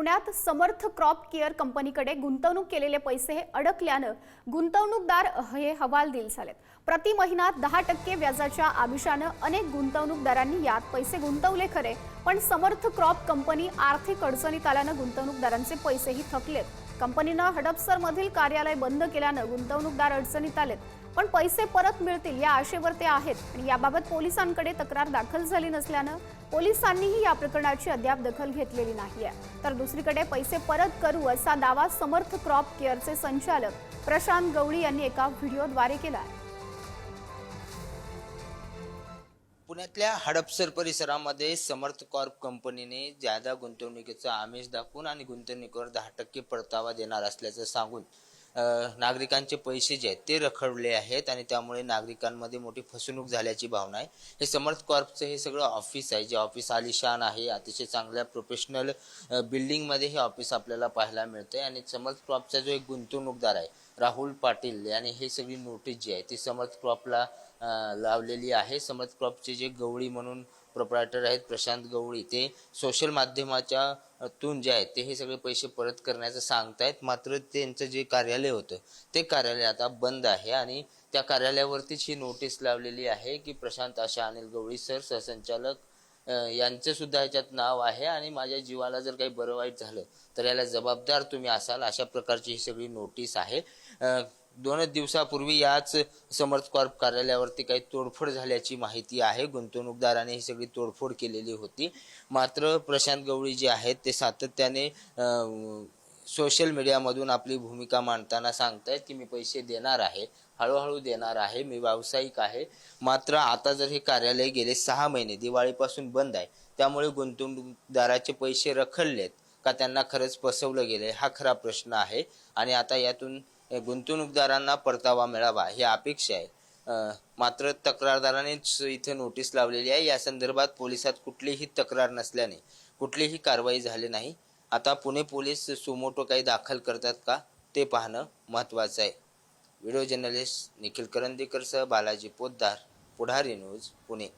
पुण्यात समर्थ crop care कंपनीकडे गुंतवणूक केलेले पैसे हे अडकल्यानं गुंतवणूकदार हे हवालदिल झालेत. प्रति महिना दहा टक्के व्याजाच्या आमिषानं अनेक गुंतवणूकदारांनी यात पैसे गुंतवले खरे पण समर्थ क्रॉप कंपनी आर्थिक अडचणीत आल्यानं गुंतवणूकदारांचे पैसेही थकलेत. कंपनीनं हडपसरमधील कार्यालय बंद केल्यानं गुंतवणूकदार अडचणीत आलेत. पण पैसे परत मिळतील या आशेवर ते आहेत. आणि याबाबत पोलिसांकडे तक्रार दाखल झाली नसल्यानं पोलिसांनीही या प्रकरणाची अद्याप दखल घेतलेली नाहीये. तर दुसरीकडे पैसे परत करू असा दावा समर्थ क्रॉप केअरचे संचालक प्रशांत गवळी यांनी एका व्हिडिओद्वारे केला आहे पुण्यातल्या हडपसर परिसरामध्ये समर्थ कॉर्प कंपनीने ज्यादा गुंतवणुकीचा आमिष दाखवून आणि गुंतवणुकीवर दहा टक्के परतावा देणार असल्याचं सांगून नागरिकांचे पैसे जे आहेत ते रखडले आहेत आणि त्यामुळे नागरिकांमध्ये मोठी फसवणूक झाल्याची भावना आहे. हे समर्थ कॉर्पचं हे सगळं ऑफिस आहे. जे ऑफिस आलिशान आहे अतिशय चांगल्या प्रोफेशनल बिल्डिंगमध्ये हे ऑफिस आपल्याला पाहायला मिळतंय. आणि समर्थ क्रॉपचा जो एक गुंतवणूकदार आहे राहुल पाटील आणि हे सगळी नोटीस जी आहे ती समर्थ क्रॉपला लावलेली आहे. समर्थ क्रॉपचे जे गवळी म्हणून प्रोप्रायटर आहेत प्रशांत गवळी. ते सोशल माध्यमाच्या तून जे आहेत ते हे सगळे पैसे परत करण्याचं सांगतायत. मात्र त्यांचं जे कार्यालय होतं ते कार्यालय आता बंद आहे आणि त्या कार्यालयावरतीच ही नोटीस लावलेली आहे की प्रशांत आशा अनिल गवळी सर सहसंचालक यांचं सुद्धा ह्याच्यात नाव आहे आणि माझ्या जीवाला जर काही बरं वाईट झालं तर याला जबाबदार तुम्ही असाल अशा प्रकारची ही सगळी नोटीस आहे. दोनच दिवसापूर्वी याच समर्थ कॉर्प कार्यालयावरती काही तोडफोड झाल्याची माहिती आहे. गुंतवणूकदाराने ही सगळी तोडफोड केलेली होती. मात्र प्रशांत गवळी जे आहेत ते सातत्याने सोशल मीडियामधून आपली भूमिका मांडताना सांगतायत की मी पैसे देणार आहे. हळूहळू देणार आहे. मी व्यावसायिक आहे. मात्र आता जर हे कार्यालय गेले सहा महिने दिवाळीपासून बंद आहे. त्यामुळे गुंतवणूकदाराचे पैसे रखडलेत का? त्यांना खरंच फसवलं गेलंय. हा खरा प्रश्न आहे. आणि आता यातून गुंतवणूकदारांना परतावा मिळावा ही अपेक्षा आहे. मात्र तक्रारदारानेच इथे नोटीस लावलेली आहे. या संदर्भात पोलिसात कुठलीही तक्रार नसल्याने कुठलीही कारवाई झाली नाही. आता पुणे पोलीस सुमोटो काही दाखल करतात का ते पाहणं महत्वाचं आहे. व्हिडिओ जर्नलिस्ट निखिल करंदीकरसह बालाजी पोद्दार पुढारी न्यूज पुणे.